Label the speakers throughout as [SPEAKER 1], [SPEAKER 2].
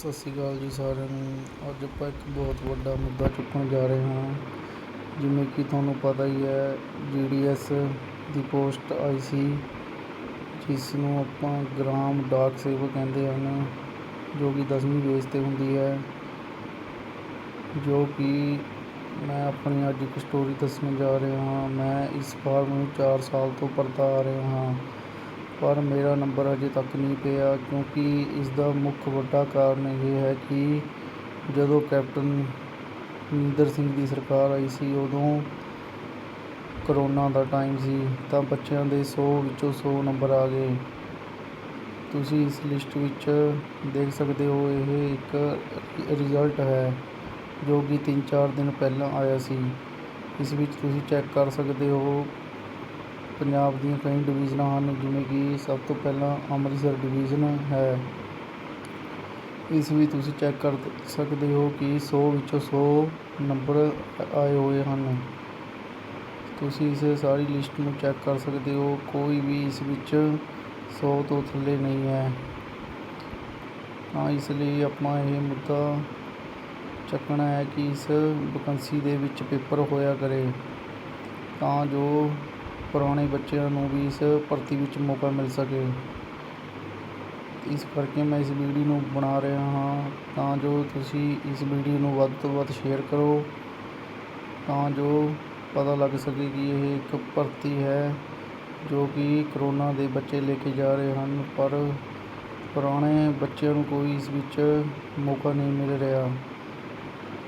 [SPEAKER 1] ਸਤਿ ਸ਼੍ਰੀ ਅਕਾਲ ਜੀ ਸਾਰਿਆਂ ਨੂੰ। ਅੱਜ ਆਪਾਂ ਇੱਕ ਬਹੁਤ ਵੱਡਾ ਮੁੱਦਾ ਚੁੱਕਣ ਜਾ ਰਹੇ ਹਾਂ, ਜਿਵੇਂ ਕਿ ਤੁਹਾਨੂੰ ਪਤਾ ਹੀ ਹੈ ਜੀਡੀਐਸ ਦੀ ਪੋਸਟ ਆਈ ਸੀ, ਜਿਸ ਨੂੰ ਆਪਾਂ ਗ੍ਰਾਮ ਡਾਕ ਸੇਵਕ ਕਹਿੰਦੇ ਹਨ, ਜੋ ਕਿ ਦਸਵੀਂ ਬੇਸ 'ਤੇ ਹੁੰਦੀ ਹੈ, ਜੋ ਕਿ ਮੈਂ ਆਪਣੀ ਅੱਜ ਇੱਕ ਸਟੋਰੀ ਦੱਸਣ ਜਾ ਰਿਹਾ ਹਾਂ। ਮੈਂ ਇਸ ਫਾਰਮ ਨੂੰ 4 ਸਾਲ ਤੋਂ ਭਰਦਾ ਆ ਰਿਹਾ ਹਾਂ। ਪਰ ਮੇਰਾ ਨੰਬਰ ਅਜੇ ਤੱਕ ਨਹੀਂ ਪਿਆ ਕਿਉਂਕਿ ਇਸ ਦਾ ਮੁੱਖ ਵੱਡਾ ਕਾਰਨ ਇਹ ਹੈ ਕਿ ਜਦੋਂ ਕੈਪਟਨ ਅਮਰਿੰਦਰ ਸਿੰਘ ਦੀ ਸਰਕਾਰ ਆਈ ਸੀ, ਉਦੋਂ ਕਰੋਨਾ ਦਾ ਟਾਈਮ ਸੀ, ਤਾਂ ਬੱਚਿਆਂ ਦੇ ਸੌ ਵਿੱਚੋਂ ਸੌ ਨੰਬਰ ਆ ਗਏ। ਤੁਸੀਂ ਇਸ ਲਿਸਟ ਵਿੱਚ ਦੇਖ ਸਕਦੇ ਹੋ, ਇਹ ਇੱਕ ਰਿਜ਼ਲਟ ਹੈ ਜੋ ਕਿ 3-4 ਦਿਨ ਪਹਿਲਾਂ ਆਇਆ ਸੀ। ਇਸ ਵਿੱਚ ਤੁਸੀਂ ਚੈੱਕ ਕਰ ਸਕਦੇ ਹੋ ਪੰਜਾਬ ਦੀਆਂ ਕਈ ਡਿਵੀਜ਼ਨਾਂ ਹਨ, ਜਿਵੇਂ ਕਿ ਸਭ ਤੋਂ ਪਹਿਲਾਂ ਅੰਮ੍ਰਿਤਸਰ ਡਿਵੀਜ਼ਨ ਹੈ। ਇਸ ਵਿੱਚ ਤੁਸੀਂ ਚੈੱਕ ਕਰ ਸਕਦੇ ਹੋ ਕਿ 100 ਵਿੱਚੋਂ 100 ਨੰਬਰ ਆਏ ਹੋਏ ਹਨ। ਤੁਸੀਂ ਇਸ ਸਾਰੀ ਲਿਸਟ ਨੂੰ ਚੈੱਕ ਕਰ ਸਕਦੇ ਹੋ, ਕੋਈ ਵੀ ਇਸ ਵਿੱਚ 100 ਤੋਂ ਥੱਲੇ ਨਹੀਂ ਹੈ। ਤਾਂ ਇਸ ਲਈ ਆਪਾਂ ਇਹ ਮੁੱਦਾ ਚੱਕਣਾ ਹੈ ਕਿ ਇਸ ਵੈਕੈਂਸੀ ਦੇ ਵਿੱਚ ਪੇਪਰ ਹੋਇਆ ਕਰੇ। ਤਾਂ ਜੋ ਪੁਰਾਣੇ ਬੱਚਿਆਂ ਨੂੰ ਵੀ ਇਸ ਭਰਤੀ ਵਿੱਚ ਮੌਕਾ ਮਿਲ ਸਕੇ। ਇਸ ਕਰਕੇ ਮੈਂ ਇਸ ਵੀਡੀਓ ਨੂੰ ਬਣਾ ਰਿਹਾ ਹਾਂ। ਤਾਂ ਜੋ ਤੁਸੀਂ ਇਸ ਵੀਡੀਓ ਨੂੰ ਵੱਧ ਤੋਂ ਵੱਧ ਸ਼ੇਅਰ ਕਰੋ। ਤਾਂ ਜੋ ਪਤਾ ਲੱਗ ਸਕੇ ਕਿ ਇਹ ਇੱਕ ਭਰਤੀ ਹੈ ਜੋ ਕਿ ਕਰੋਨਾ ਦੇ ਬੱਚੇ ਲੈ ਕੇ ਜਾ ਰਹੇ ਹਨ। ਪਰ ਪੁਰਾਣੇ ਬੱਚਿਆਂ ਨੂੰ ਕੋਈ ਇਸ ਵਿੱਚ ਮੌਕਾ ਨਹੀਂ ਮਿਲ ਰਿਹਾ।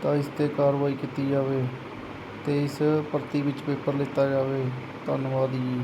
[SPEAKER 1] ਤਾਂ ਇਸ 'ਤੇ ਕਾਰਵਾਈ ਕੀਤੀ ਜਾਵੇ। ਅਤੇ ਇਸ ਭਰਤੀ ਵਿੱਚ ਪੇਪਰ ਲਿੱਤਾ ਜਾਵੇ। ਧੰਨਵਾਦ ਜੀ।